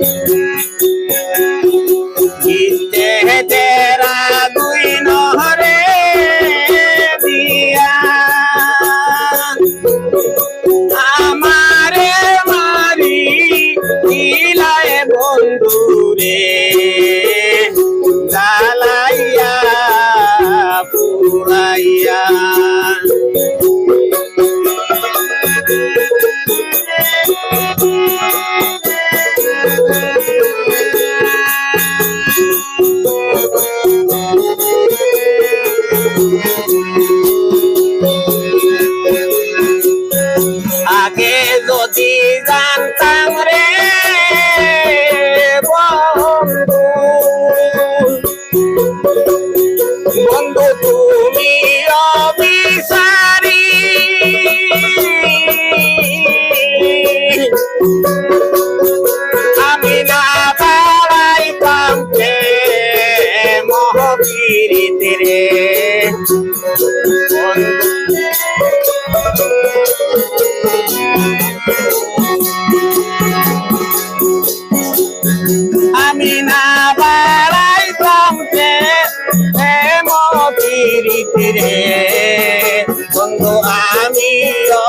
Música বন্ধু আমিও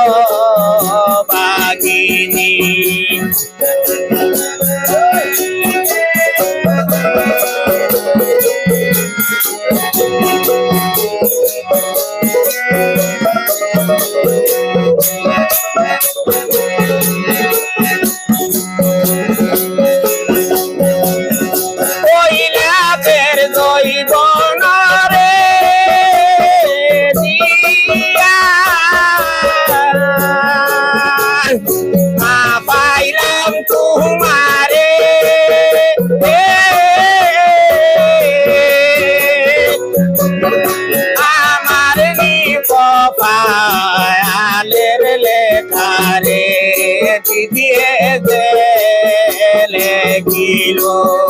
Shiva.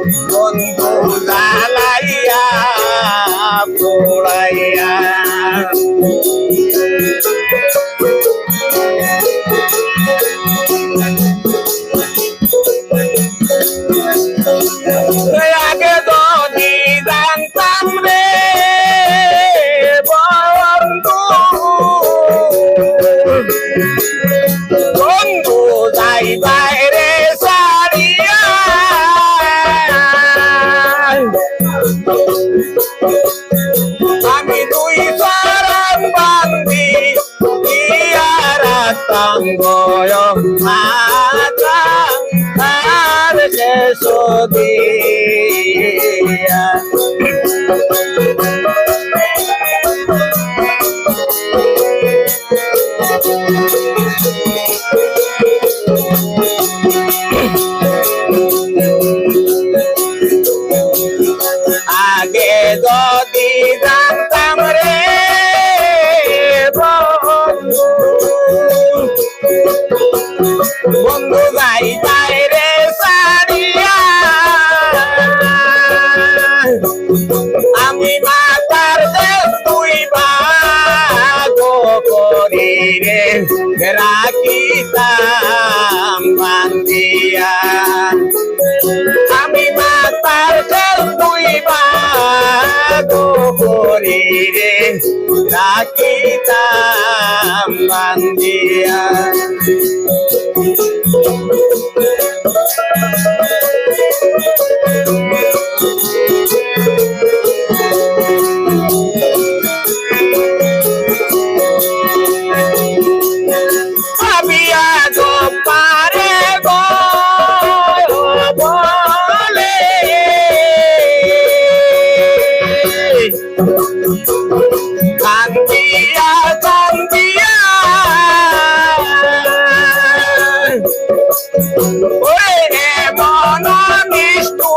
বাইরে সারিয়া। আমি দুই চরণ বান্দি ইয়ারাতাঙ্গ হাতা আর শেষ দিন। রাখিতাম বান্ধিয়া আমি মাতার খেল তুই বাড়ি রে রাখিতাম বান্ধিয়া। কান্দিয়া কান্দিয়া। ওরে মন নিষ্ঠু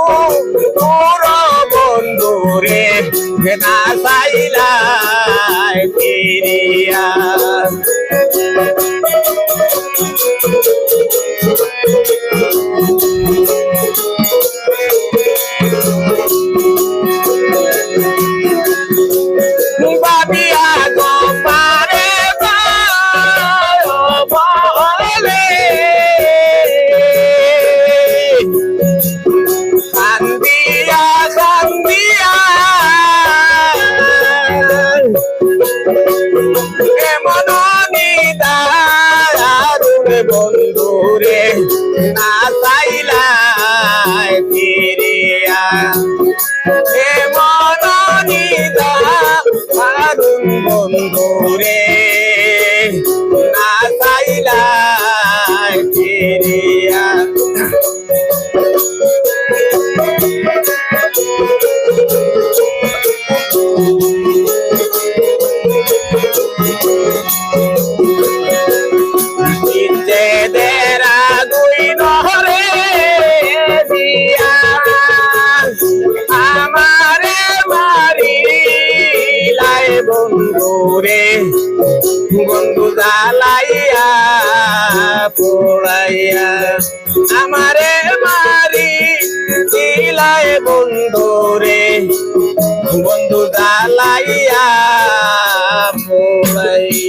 পুর বন্ধুরে না চাইলাই। এমন পোড়াইয়া। আমারে মারি দিলায় বন্ধু রে বন্ধু দালাইয়া পোড়াইয়া।